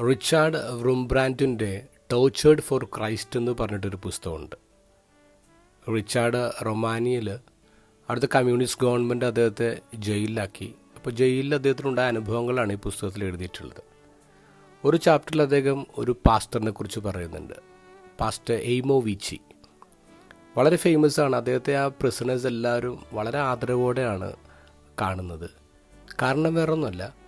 Richard റുംബ്രാന്റിന്റെ tortured for Christ എന്ന് പറഞ്ഞിട്ടൊരു പുസ്തകമുണ്ട്. റിച്ചാർഡ് റൊമാനിയയിൽ അടുത്ത കമ്മ്യൂണിസ്റ്റ് ഗവൺമെന്റ് അദ്ദേഹത്തെ ജയിലിലാക്കി. അപ്പോൾ ജയിലിൽ അദ്ദേഹത്തിനുണ്ടായ അനുഭവങ്ങളാണ് ഈ പുസ്തകത്തിൽ എഴുതിയിട്ടുള്ളത്. ഒരു ചാപ്റ്ററിൽ അദ്ദേഹം ഒരു പാസ്റ്ററിനെ കുറിച്ച് പറയുന്നുണ്ട്. പാസ്റ്റർ എയ്മോ വിച്ചി വളരെ ഫേമസ് ആണ്. അദ്ദേഹത്തെ ആ പ്രിസണേഴ്സ് എല്ലാവരും വളരെ ആദരവോടെയാണ് കാണുന്നത്. കാരണം വേറെ ഒന്നുമല്ല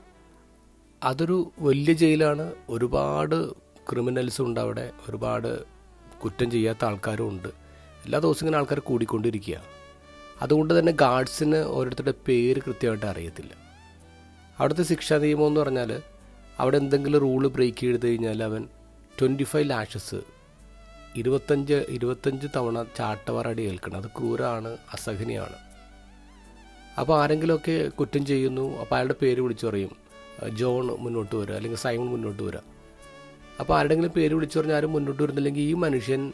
അതൊരു വലിയ ജയിലാണ്. ഒരുപാട് ക്രിമിനൽസും ഉണ്ട് അവിടെ. ഒരുപാട് കുറ്റം ചെയ്യാത്ത ആൾക്കാരും ഉണ്ട്. എല്ലാ ദിവസവും ഇങ്ങനെ ആൾക്കാർ കൂടിക്കൊണ്ടിരിക്കുക. അതുകൊണ്ട് തന്നെ ഗാർഡ്സിന് ഓരോരുത്തരുടെ പേര് കൃത്യമായിട്ട് അറിയത്തില്ല. അവിടുത്തെ ശിക്ഷാ നിയമം എന്ന് പറഞ്ഞാൽ അവിടെ എന്തെങ്കിലും റൂൾ ബ്രേക്ക് ചെയ്ത് കഴിഞ്ഞാൽ അവൻ ട്വന്റി ഫൈവ് ലാഷസ് ഇരുപത്തഞ്ച് ഇരുപത്തഞ്ച് തവണ ചാട്ടവാറടി ഏൽക്കണം. അത് ക്രൂരമാണ് അസഹനീയമാണ്. അപ്പോൾ ആരെങ്കിലുമൊക്കെ കുറ്റം ചെയ്യുന്നു അപ്പോൾ അയാളുടെ പേര് വിളിച്ചു പറയും ജോൺ മുന്നോട്ട് വരിക അല്ലെങ്കിൽ സൈമൺ മുന്നോട്ട് വരിക അപ്പോൾ ആരുടെങ്കിലും പേര് വിളിച്ചു പറഞ്ഞാൽ ആരും മുന്നോട്ട് വരുന്നില്ലെങ്കിൽ ഈ മനുഷ്യൻ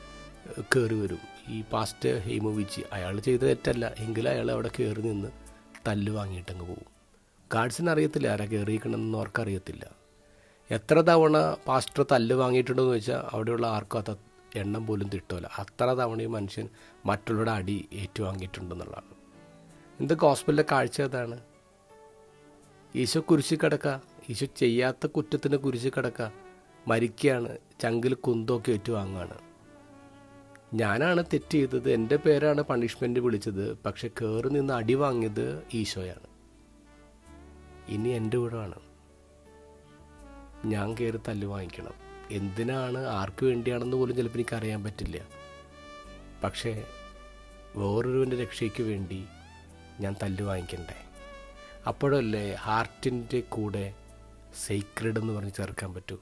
കയറി വരും. ഈ പാസ്റ്റ് ഹെയ്മോവിച്ച് അയാൾ ചെയ്ത തെറ്റല്ല എങ്കിലും അയാൾ അവിടെ കയറി നിന്ന് തല്ല് വാങ്ങിയിട്ടങ്ങ് പോകും. ഗാഡ്സിന് അറിയത്തില്ല ആരാ കയറിയിരിക്കണമെന്ന് അവർക്കറിയത്തില്ല എത്ര തവണ പാസ്റ്റർ തല്ല് വാങ്ങിയിട്ടുണ്ടെന്ന് വെച്ചാൽ അവിടെയുള്ള ആർക്കും അത് എണ്ണം പോലും തിട്ടില്ല അത്ര തവണ ഈ മനുഷ്യൻ മറ്റുള്ളവരുടെ അടി ഏറ്റുവാങ്ങിയിട്ടുണ്ടെന്നുള്ളതാണ്. എന്ത് ഹോസ്പിറ്റലിലെ കാഴ്ച അതാണ്? ഈശോ കുരിശി കിടക്ക. ഈശോ ചെയ്യാത്ത കുറ്റത്തിന് കുരിശി കിടക്ക. മരിക്കുകയാണ് ചങ്കിൽ കുന്തമൊക്കെ ഏറ്റുവാങ്ങുകയാണ് ഞാനാണ് തെറ്റ് ചെയ്തത് എന്റെ പേരാണ് പണിഷ്മെന്റ് വിളിച്ചത് പക്ഷെ കയറി നിന്ന് അടി വാങ്ങിയത് ഈശോയാണ്. ഇനി എന്റെ വീടാണ്. ഞാൻ കയറി തല്ല് വാങ്ങിക്കണം. എന്തിനാണ് ആർക്ക് വേണ്ടിയാണെന്ന് പോലും ചിലപ്പോൾ എനിക്ക് അറിയാൻ പറ്റില്ല. പക്ഷേ വേറൊരുവന്റെ രക്ഷയ്ക്ക് വേണ്ടി ഞാൻ തല്ല് വാങ്ങിക്കണ്ടേ? അപ്പോഴല്ലേ ഹാർട്ടിന്റെ കൂടെ സീക്രഡ് എന്ന് പറഞ്ഞ് ചേർക്കാൻ പറ്റൂ.